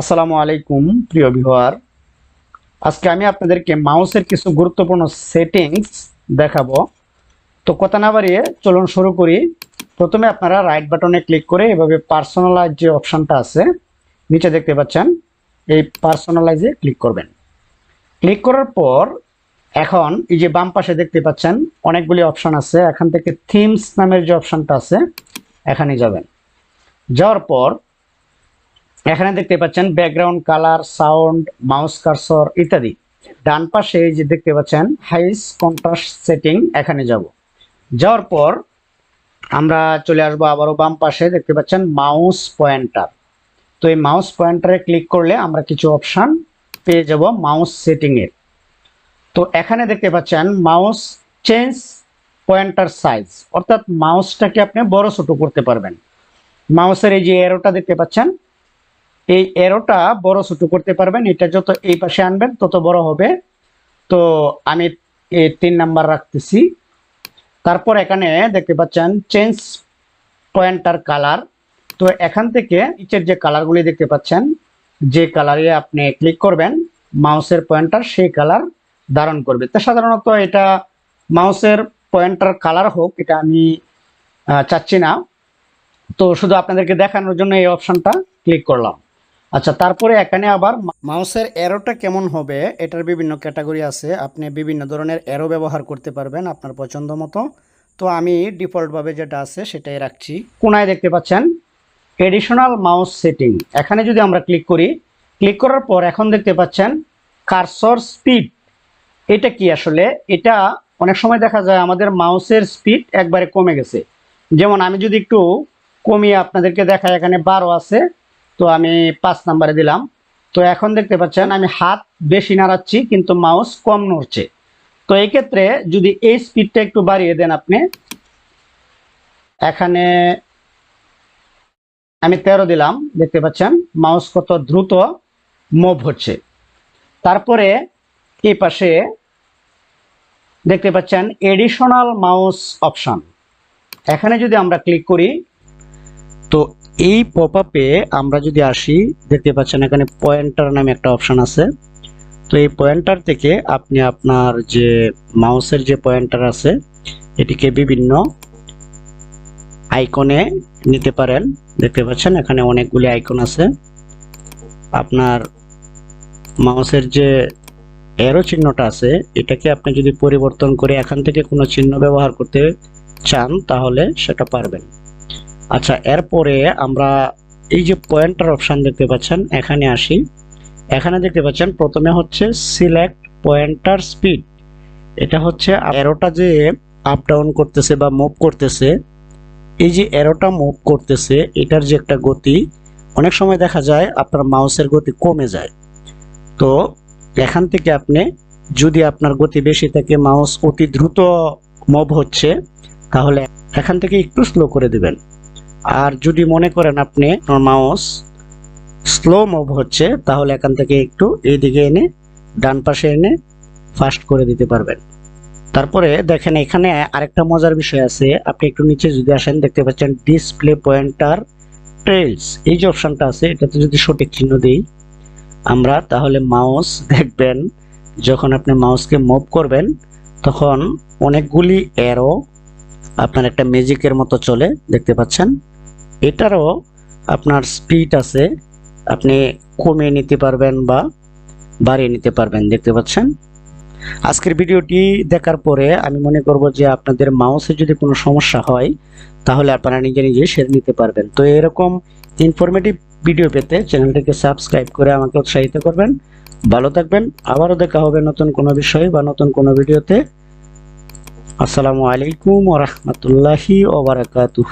আসসালামু আলাইকুম, প্রিয় ভিউয়ার। আজকে আমি আপনাদেরকে মাউসের কিছু গুরুত্বপূর্ণ সেটিংস দেখাবো। তো কথা না বাড়িয়ে চলুন শুরু করি। প্রথমে আপনারা রাইট বাটনে ক্লিক করে এভাবে পার্সোনালাইজ যে অপশানটা আছে, নিচে দেখতে পাচ্ছেন, এই পার্সোনালাইজে ক্লিক করবেন। ক্লিক করার পর এখন এই যে বাম পাশে দেখতে পাচ্ছেন, অনেকগুলি অপশান আছে। এখান থেকে থিমস নামের যে অপশানটা আছে, এখানে যাবেন। যাওয়ার পর এখানে দেখতে পাচ্ছেন background, colour, sound, mouse cursor ইত্যাদি। ডান পাশে যে দেখতে পাচ্ছেন, হাইস কন্ট্রাস্ট সেটিং, এখানে যাব। যাওয়ার পর আমরা চলে আসব আবারও বাম পাশে, দেখতে পাচ্ছেন মাউস পয়েন্টার। তো এই মাউস পয়েন্টারে ক্লিক করলে আমরা কিছু অপশান পেয়ে যাব মাউস সেটিংয়ের। তো এখানে দেখতে পাচ্ছেন মাউস চেঞ্জ পয়েন্টার সাইজ, অর্থাৎ মাউসটাকে আপনি বড় ছোট করতে পারবেন। মাউসের এই যে এরোটা দেখতে পাচ্ছেন এই এরোটা বড় ছোট করতে পারবেন। এটা যত এই পাশে আনবেন, তত বড় হবে। তো আমি এই তিন নাম্বার রাখতেছি। তারপর এখানে দেখতে পাচ্ছেন চেঞ্জ পয়েন্টার কালার তো এখান থেকে নিচের যে কালারগুলি দেখতে পাচ্ছেন, যে কালারে আপনি ক্লিক করবেন মাউসের পয়েন্টার সেই কালার ধারণ করবে। তো সাধারণত এটা মাউসের পয়েন্টার কালার হোক, এটা আমি চাচ্ছি না। তো শুধু আপনাদেরকে দেখানোর জন্য এই অপশনটা ক্লিক করলাম। আচ্ছা তারপরে এখানে আবার মাউসের এরোটা কেমন হবে এটার বিভিন্ন ক্যাটাগরি আছে। আপনি বিভিন্ন ধরনের এরো ব্যবহার করতে পারবেন আপনার পছন্দ মতো। তো আমি ডিফল্টভাবে যেটা আছে সেটাই রাখছি। কোনায় দেখতে পাচ্ছেন? এডিশনাল মাউস সেটিং এখানে যদি আমরা ক্লিক করি ক্লিক করার পর এখন দেখতে পাচ্ছেন কারসর স্পিড এটা কি আসলে? এটা অনেক সময় দেখা যায় আমাদের মাউসের স্পিড একবারে কমে গেছে। যেমন আমি যদি একটু কমিয়ে আপনাদেরকে দেখাই এখানে বারো আছে। তো আমি পাঁচ নাম্বারে দিলাম। তো এখন দেখতে পাচ্ছেন আমি হাত বেশি নাড়াচ্ছি, কিন্তু মাউস কম নড়ছে। তো এই ক্ষেত্রে যদি এই স্পিডটা একটু বাড়িয়ে দেন আপনি, এখানে আমি তেরো দিলাম, দেখতে পাচ্ছেন মাউস কত দ্রুত মুভ হচ্ছে। তারপরে এই পাশে দেখতে পাচ্ছেন এডিশনাল মাউস অপশন এখানে যদি আমরা ক্লিক করি, তো এই পপ আপে আমরা যদি আসি, দেখতে পাচ্ছেন এখানে পয়েন্টার নামে একটা অপশন আছে। তো এই পয়েন্টার থেকে আপনি আপনার যে মাউসের যে পয়েন্টার আছে, এটিকে বিভিন্ন আইকনে নিতে পারেন। দেখতে পাচ্ছেন এখানে অনেকগুলি আইকন আছে। আপনার মাউসের যে এরো চিহ্নটা আছে, এটাকে আপনি যদি পরিবর্তন করে এখান থেকে কোনো চিহ্ন ব্যবহার করতে চান, তাহলে সেটা পারবেন। আচ্ছা এরপরে আমরা এই যে পয়েন্টার অপশান দেখতে পাচ্ছেন, এখানে আসি। এখানে দেখতে পাচ্ছেন, প্রথমে হচ্ছে সিলেক্ট পয়েন্টার স্পিড এটা হচ্ছে এরোটা যে আপ ডাউন করতেছে বা মুভ করতেছে, এই যে এরোটা মুভ করতেছে, এটার যে একটা গতি, অনেক সময় দেখা যায় আপনার মাউসের গতি কমে যায়। তো এখান থেকে আপনি, যদি আপনার গতি বেশি থাকে মাউস অতি দ্রুত মুভ হচ্ছে, তাহলে এখান থেকে একটু স্লো করে দিবেন। আর যদি মনে করেন আপনি মাউস স্লো মুভ হচ্ছে, তাহলে এখান থেকে একটু এইদিকে এনে, ডান পাশে এনে ফাস্ট করে দিতে পারবেন। তারপরে দেখেন এখানে আরেকটা মজার বিষয় আছে। আপনি একটু নিচে যদি আসেন, দেখতে পাচ্ছেন ডিসপ্লে পয়েন্টার ট্রেলস এই যে অপশনটা আছে, এটাতে যদি সঠিক চিহ্ন দিই, আমরা তাহলে মাউস দেখবেন, যখন আপনি মাউসকে মুভ করবেন, তখন অনেকগুলি অ্যারো আপনার একটা ম্যাজিকের মতো চলে, দেখতে পাচ্ছেন? এটারও আপনার স্পিড আছে। আপনি কমিয়ে নিতে পারবেন বা বাড়িয়ে নিতে পারবেন, দেখতে পাচ্ছেন? আজকের ভিডিওটি দেখার পরে আমি মনে করব যে আপনাদের মাউসে যদি কোনো সমস্যা হয়, তাহলে আপনারা নিজে নিজে সেরে নিতে পারবেন। তো এরকম ইনফরমেটিভ ভিডিও পেতে চ্যানেলটিকে সাবস্ক্রাইব করে আমাকে উৎসাহিত করবেন। ভালো থাকবেন, আবারও দেখা হবে নতুন কোনো বিষয় বা নতুন কোনো ভিডিওতে। আসসালামু আলাইকুম ওরহমতুল্লাহি ওবরাকাতুহ